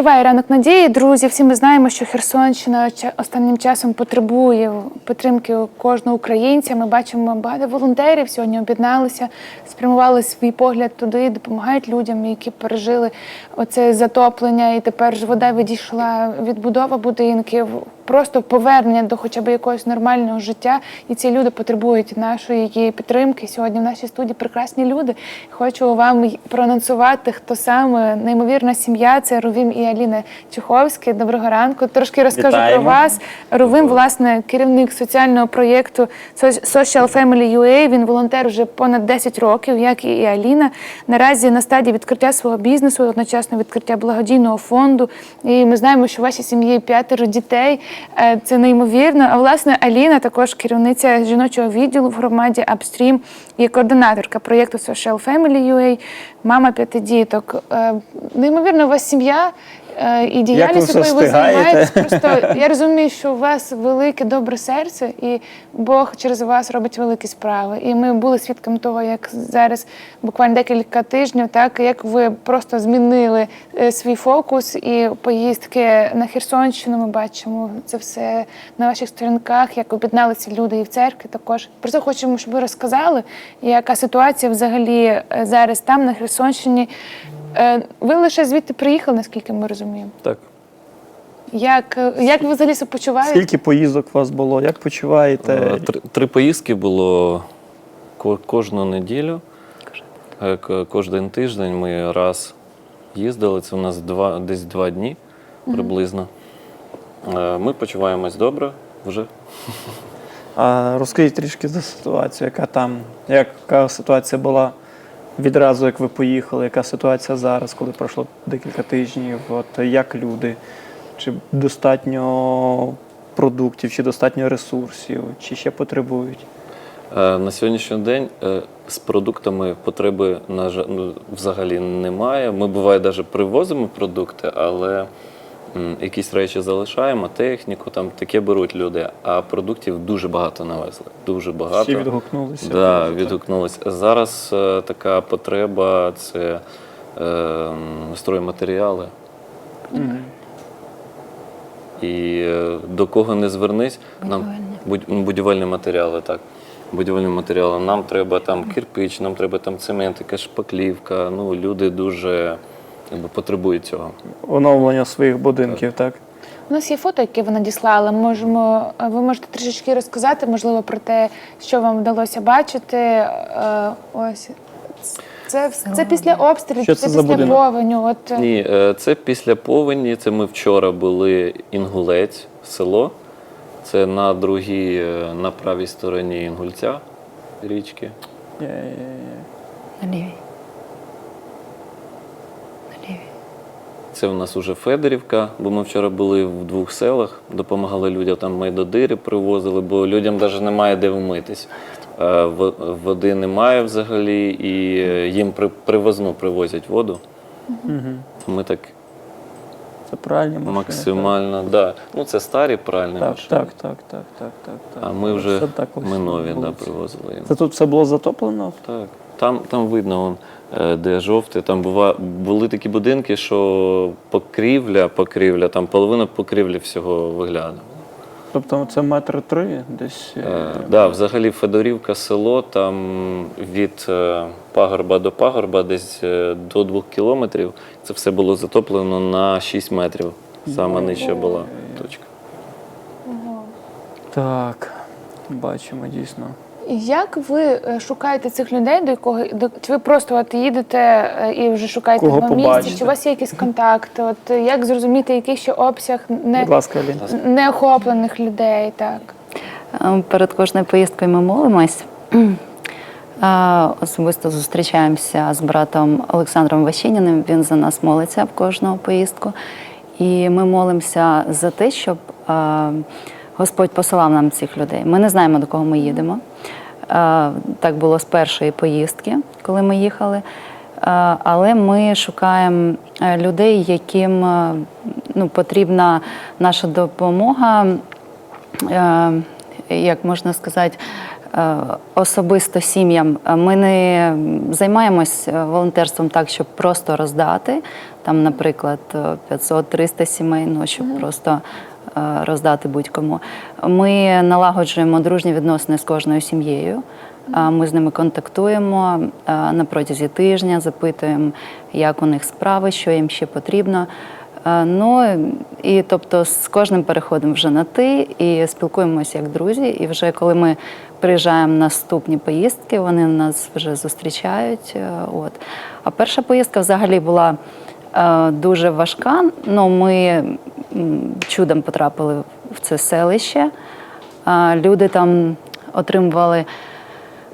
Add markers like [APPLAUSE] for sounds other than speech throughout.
Триває ранок надії. Друзі, всі ми знаємо, що Херсонщина останнім часом потребує підтримки кожного українця. Ми бачимо багато волонтерів сьогодні об'єдналися, спрямували свій погляд туди, допомагають людям, які пережили оце затоплення, і тепер ж вода відійшла, відбудова будинків, просто повернення до хоча б якогось нормального життя. І ці люди потребують нашої підтримки. Сьогодні в нашій студії прекрасні люди. Хочу вам проанонсувати, хто саме неймовірна сім'я. Це Рувім і Аліна Чуховські. Доброго ранку. Трошки розкажу Вітаємо. про вас. Рувим, власне, керівник соціального проєкту Social Family UA. Він волонтер вже понад 10 років, як і Аліна. Наразі на стадії відкриття свого бізнесу, одночасно відкриття благодійного фонду. І ми знаємо, що в вашій сім'ї п'ятеро дітей. Е, Це неймовірно. А власне Аліна також керівниця жіночого відділу в громаді Upstream і координаторка проєкту Social Family UA, мама п'яти діток. Е, Неймовірно, у вас сім'я. Е, І діяльність, якою ви займаєтесь, Просто [LAUGHS] я розумію, що у вас велике добре серце, і Бог через вас робить великі справи. І ми були свідками того, як зараз буквально декілька тижнів, так як ви просто змінили е, свій фокус і поїздки на Херсонщину. Ми бачимо це все на ваших сторінках, як об'єдналися люди і в церкві. Також про це хочемо, щоб ви розказали, яка ситуація взагалі е, зараз там на Херсонщині. Е, Ви лише звідти приїхали, наскільки ми розуміємо. Так. Як, е, як ви взагалі себе почуваєте? Скільки поїздок у вас було? Як почуваєте? Е, Три, три поїздки було кожну неділю. Кожен тиждень ми раз їздили. Це у нас два, десь два дні приблизно. Ми почуваємось добре вже. А розкажіть трішки за ситуацію, яка там, яка ситуація була відразу, як ви поїхали, яка ситуація зараз, коли пройшло декілька тижнів? От як люди? Чи достатньо продуктів, чи достатньо ресурсів, чи ще потребують? Е, На сьогоднішній день е, з продуктами потреби на жаль, ну, взагалі немає. Ми буває навіть привозимо продукти, але якісь речі залишаємо, техніку там таке беруть люди. А продуктів дуже багато навезли. Дуже багато. Всі відгукнулися. Да, Так. відгукнулися. Зараз е, така потреба це е, м, стройматеріали. Мгм. І е, до кого не звернись, нам будь- ну, будівельні матеріали, так. Будівельні матеріали. Нам треба там кирпич, нам треба там цемент, якась шпаклівка. Ну, люди дуже якби, потребують цього. Оновлення своїх будинків, так? У нас є фото, яке ви надіслали. Можемо, е, ви можете трішечки розказати, можливо, про те, що вам вдалося бачити. Е, Ось це, це після обстрілів, це, це після будинок? повеню. От е, Ні, це після повені. Це ми вчора були Інгулець, село. Це на другій, на правій стороні Інгульця річки. На лівій. На лівій. Це у нас уже Федорівка, бо ми вчора були в двох селах, допомагали людям там майдодири привозили, бо людям навіть немає де вмитись. Е, Води немає взагалі, і е, їм при- привозну привозять воду. Ми так Це правильні машини. максимально, да. Ну це старі пральні Так, машини. так, так, так, так, так, так. А ми вже ми нові да, привозили. Це тут все було затоплено? Так. Там, там видно, вон, е, де жовте, там бува, були такі будинки, що покрівля, покрівля, там половина покрівлі всього виглядала. Тобто це метр три десь. е, Е, да, взагалі Федорівка село, там від е, пагорба до пагорба, десь е, до двох кілометрів. Це все було затоплено на 6 метрів. Саме нижча була точка. Так, бачимо дійсно. Як ви е, шукаєте цих людей, до якого до чи ви просто от їдете е, і вже шукаєте Кого на місці? Чи у вас є якісь контакти? От е, як зрозуміти, який ще обсяг не, Будь ласка, неохоплених людей? Так. Перед кожною поїздкою ми молимось. Особисто зустрічаємося з братом Олександром Ващиніним. Він за нас молиться в кожну поїздку. І ми молимося за те, щоб Господь посилав нам цих людей. Ми не знаємо, до кого ми їдемо. Так було з першої поїздки, коли ми їхали. Але ми шукаємо е, людей, яким е, ну, потрібна наша допомога. е, Як можна сказати, особисто сім'ям. Ми не займаємось волонтерством так, щоб просто роздати. Там, наприклад, е, 500-300 сімей, ну, щоб просто роздати будь-кому. Ми налагоджуємо дружні відносини з кожною сім'єю. Ми з ними контактуємо е, на протязі тижня, запитуємо, як у них справи, що їм ще потрібно. Е, Ну і тобто з кожним переходимо вже на ти і спілкуємося як друзі. І вже коли ми приїжджаємо на наступні поїздки, вони нас вже зустрічають. е, От. А перша поїздка взагалі була е, дуже важка. Ну, ми чудом потрапили в це селище. Люди там отримували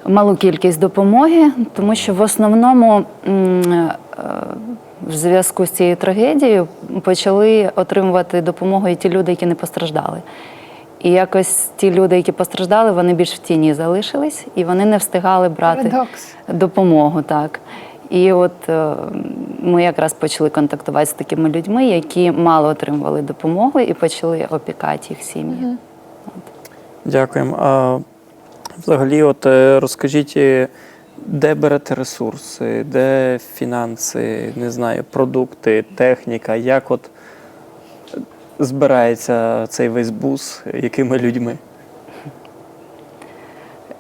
малу кількість допомоги, тому що в основному е, в зв'язку з цією трагедією почали отримувати допомогу і ті люди, які не постраждали. І якось ті люди, які постраждали, вони більш в тіні залишились, і вони не встигали брати Парадокс. допомогу. Так. І от е, ми якраз почали контактувати з такими людьми, які мало отримували допомогу і почали опікати їх сім'ї. Дякуємо. А взагалі, от е, розкажіть, е, де берете ресурси, де фінанси, не знаю, продукти, техніка, як от збирається цей весь бус, якими людьми?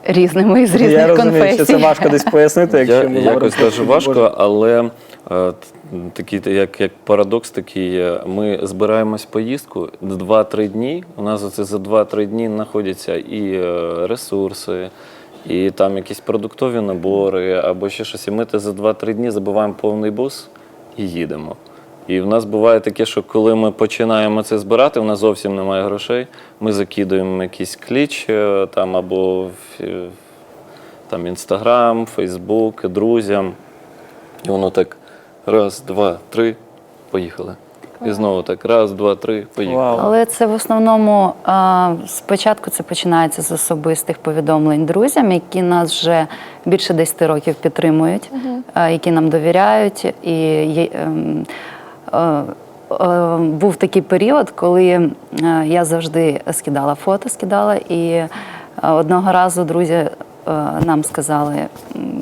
Різними з різних Я розумію, конфесій. що це важко десь пояснити, якщо Я, ми якось говоримо дуже про важко, Боже. але е, такий як, як парадокс такий. є. Ми збираємось в поїздку 2-3 дні. У нас оце за 2-3 дні знаходяться і е, ресурси, і там якісь продуктові набори або ще щось. І ми те за 2-3 дні забиваємо повний бус і їдемо. І в нас буває таке, що коли ми починаємо це збирати, у нас зовсім немає грошей. Ми закидуємо якийсь кліч е, там або там Інстаграм, Фейсбук, друзям. І воно так раз, два, три, поїхали. І знову так раз, два, три, поїхали. Вау. Але це в основному а, спочатку це починається з особистих повідомлень друзям, які нас вже більше 10 років підтримують, а, які нам довіряють. І є, ем, був такий період, коли е, я завжди скидала фото, скидала, і е, одного разу друзі е, нам сказали,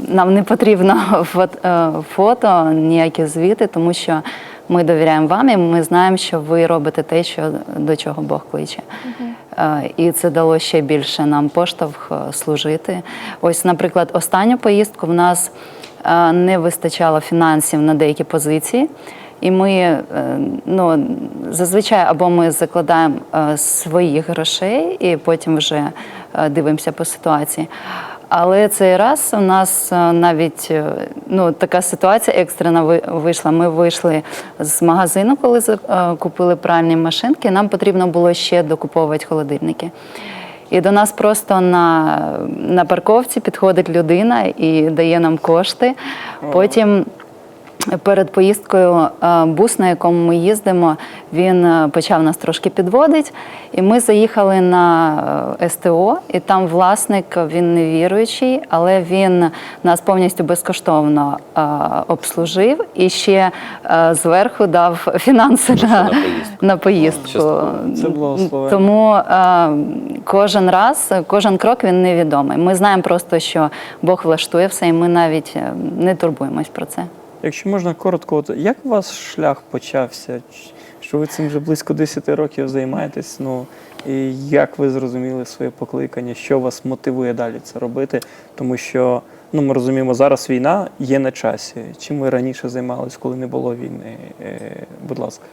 нам не потрібно [LAUGHS] фото, е, ніякі звіти, тому що ми довіряємо вам, і ми знаємо, що ви робите те, що до чого Бог кличе. Е, І це дало ще більше нам поштовх е, служити. Ось, наприклад, останню поїздку в нас е, не вистачало фінансів на деякі позиції. І ми е, ну, зазвичай або ми закладаємо е, своїх грошей і потім вже е, дивимося по ситуації. Але цей раз у нас навіть ну, така ситуація екстрена вийшла. Ми вийшли з магазину, коли купили пральні машинки. Нам потрібно було ще докуповувати холодильники. І до нас просто на, на парковці підходить людина і дає нам кошти. Потім Перед поїздкою е, бус, на якому ми їздимо, він е, почав нас трошки підводити, і ми заїхали на е, СТО, і там власник він не віруючий, але він нас повністю безкоштовно обслужив і ще зверху дав фінанси на, на поїздку. на поїздку. Частково. Це благословення. Тому кожен раз, кожен крок він невідомий. Ми знаємо просто, що Бог влаштує все, і ми навіть не турбуємось про це. Якщо можна коротко, от як у вас шлях почався? Що ви цим вже близько 10 років займаєтесь? Ну і як ви зрозуміли своє покликання? Що вас мотивує далі це робити? Тому що ну ми розуміємо, зараз війна є на часі. Чим ви раніше займались, коли не було війни? Е, будь ласка.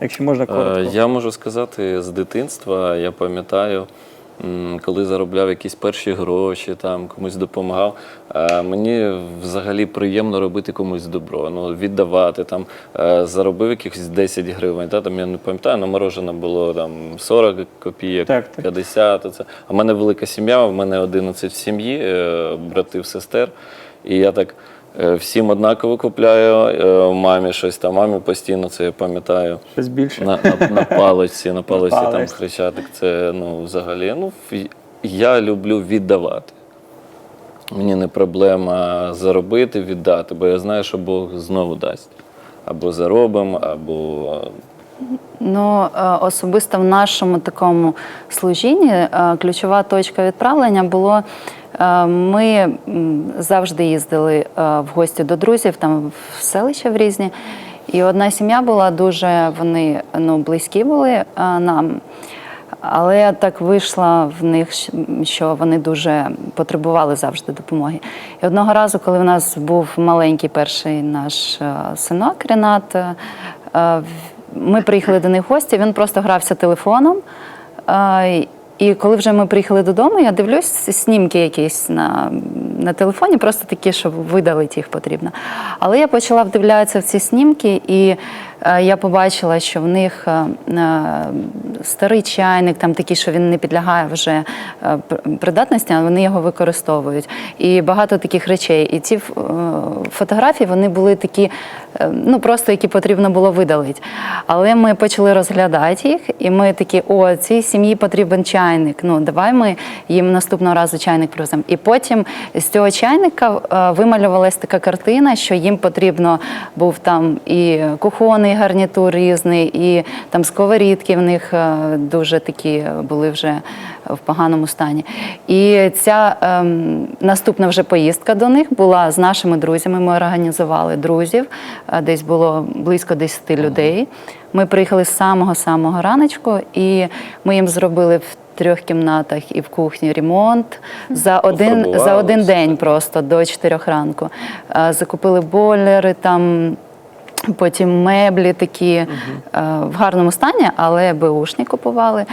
Якщо можна коротко. Е, Я можу сказати, з дитинства я пам'ятаю, коли заробляв якісь перші гроші, там комусь допомагав. е, Мені взагалі приємно робити комусь добро, ну віддавати там. е, Заробив якихось 10 гривень. Та там я не пам'ятаю, на морожене було там 40 копійок, Так, так. 50. Оце. А в мене велика сім'я, в мене 11 в сім'ї, е, братів, сестер. І я так. Е, Всім однаково купляю, е, мамі щось там, мамі постійно це я пам'ятаю. Щось більше. На, на, на [LAUGHS] паличці, на паличці там хрещатик. Це ну, взагалі. Ну, я люблю віддавати. Мені не проблема заробити, віддати, бо я знаю, що Бог знову дасть. Або заробимо, або Ну, е, особисто в нашому такому служінні ключова точка відправлення було. Е, Ми завжди їздили е, в гості до друзів, там в селища в різні. І одна сім'я була дуже, вони ну, близькі були е, нам. Але так вийшло в них, що вони дуже потребували завжди допомоги. І одного разу, коли в нас був маленький перший наш синок Ренат, ми приїхали до них в гості, він просто грався телефоном. І коли вже ми приїхали додому, я дивлюсь снімки якісь на, на телефоні, просто такі, щоб видалити їх потрібно. Але я почала вдивлятися в ці снімки, і е, я побачила, що в них е, е, старий чайник, там такий, що він не підлягає вже придатності, а вони його використовують. І багато таких речей. І ці фотографії вони були такі, ну просто які потрібно було видалити. Але ми почали розглядати їх, і ми такі, о, цій сім'ї потрібен чайник. Ну давай ми їм наступного разу чайник привеземо. І потім з цього чайника е, вималювалась така картина, що їм потрібно був там і кухонний гарнітур різний, і там сковорідки в них е, дуже такі були вже в поганому стані. І ця ем, наступна вже поїздка до них була з нашими друзями. Ми організували друзів, е, десь було близько 10 людей. Ми приїхали з самого-самого раночку, і ми їм зробили в трьох кімнатах і в кухні ремонт за один, за один день просто до 4 ранку. Закупили бойлери там. Потім меблі такі е, в гарному стані, але беушні купували.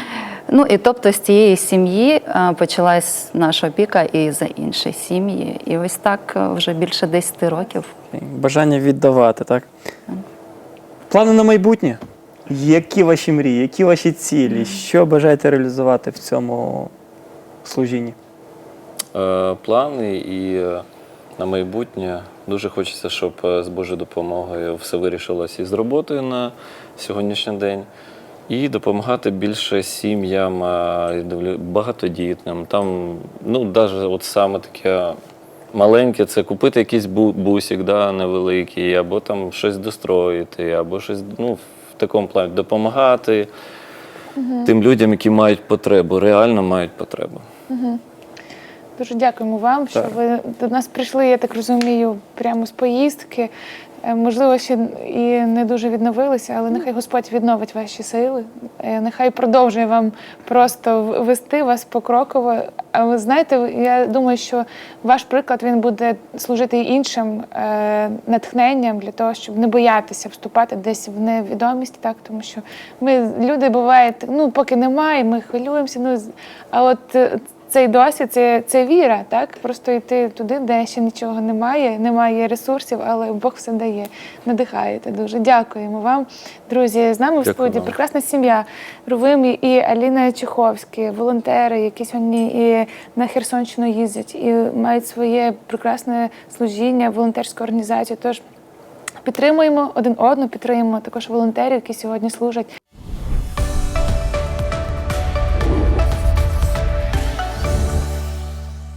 Ну і тобто з цієї сім'ї почалась наша опіка і за інші сім'ї. І ось так вже більше 10 років. Бажання віддавати, так? Плани на майбутнє. Які ваші мрії, які ваші цілі? Що бажаєте реалізувати в цьому служінні? Е, плани і е, на майбутнє дуже хочеться, щоб е, з Божою допомогою все вирішилося із роботою на сьогоднішній день. І допомагати більше сім'ям, багатодітним. Там, ну, навіть от саме таке маленьке це купити якийсь бу- бусик да, невеликий, або там щось достроїти, або щось ну, такому плані допомагати тим людям, які мають потребу, реально мають потребу. Дуже дякуємо вам, що ви до нас прийшли, я так розумію, прямо з поїздки. Е, Можливо, ще і не дуже відновилися, але нехай Господь відновить ваші сили. Е, Нехай продовжує вам просто вести вас покроково. А ви знаєте, я думаю, що ваш приклад він буде служити іншим е, натхненням для того, щоб не боятися вступати десь в невідомість, так тому що ми люди бувають, ну поки немає, ми хвилюємося. Ну а от цей досвід це, це віра, так? Просто йти туди, де ще нічого немає, немає ресурсів, але Бог все дає. Надихаєте дуже. Дякуємо вам, друзі. З нами в студії вам. прекрасна сім'я Рувим і Аліна Чеховські, волонтери, які сьогодні і на Херсонщину їздять, і мають своє прекрасне служіння, волонтерську організацію. Тож Підтримуємо один одного, підтримуємо також волонтерів, які сьогодні служать